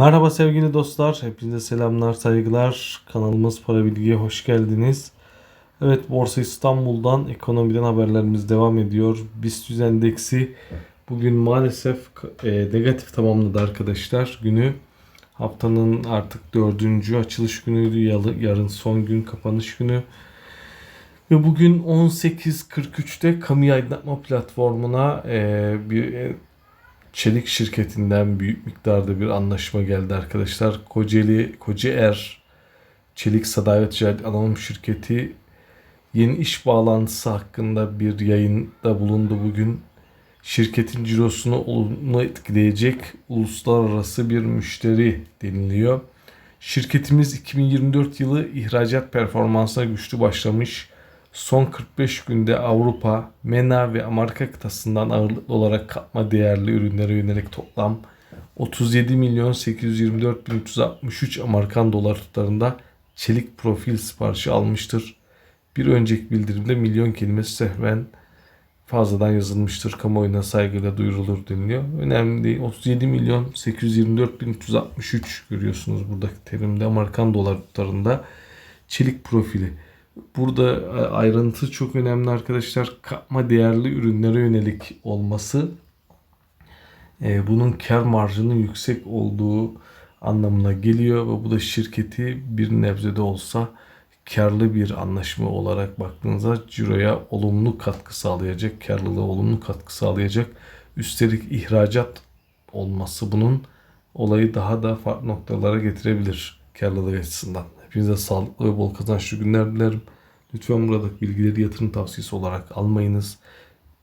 Merhaba sevgili dostlar, hepinize selamlar, saygılar. Kanalımız Para Bilgi'ye hoş geldiniz. Evet, Borsa İstanbul'dan ekonomiden haberlerimiz devam ediyor. BIST 100 endeksi bugün maalesef e, negatif tamamladı arkadaşlar günü. Haftanın artık dördüncü açılış günüydü, yarın son gün kapanış günü. Ve bugün 18.43'te kamu aydınlatma platformuna e, bir e, çelik şirketinden büyük miktarda bir anlaşma geldi arkadaşlar. Kocaeli Kocaer Çelik Sadayi Ticaret Anonim Şirketi yeni iş bağlantısı hakkında bir yayında bulundu bugün. Şirketin cirosunu olumlu etkileyecek uluslararası bir müşteri deniliyor. Şirketimiz 2024 yılı ihracat performansına güçlü başlamış. Son 45 günde Avrupa, MENA ve Amerika kıtasından ağırlıklı olarak katma değerli ürünlere yönelik toplam 37 milyon 824 bin 363 Amerikan dolar tutarında çelik profil siparişi almıştır. Bir önceki bildirimde milyon kelimesi sehven fazladan yazılmıştır. Kamuoyuna saygıyla duyurulur deniliyor. Önemli değil. 37 milyon 824 bin 363 görüyorsunuz buradaki terimde Amerikan dolar tutarında çelik profili. Burada e, ayrıntı çok önemli arkadaşlar. Katma değerli ürünlere yönelik olması e, bunun kar marjının yüksek olduğu anlamına geliyor ve bu da şirketi bir nebze de olsa karlı bir anlaşma olarak baktığınızda ciroya olumlu katkı sağlayacak, karlılığa olumlu katkı sağlayacak. Üstelik ihracat olması bunun olayı daha da farklı noktalara getirebilir karlılık açısından. Hepinize sağlıklı ve bol kazançlı günler dilerim. Lütfen buradaki bilgileri yatırım tavsiyesi olarak almayınız.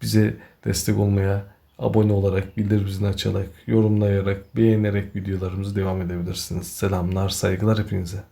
Bize destek olmaya abone olarak, bildirim açarak, yorumlayarak, beğenerek videolarımızı devam edebilirsiniz. Selamlar, saygılar hepinize.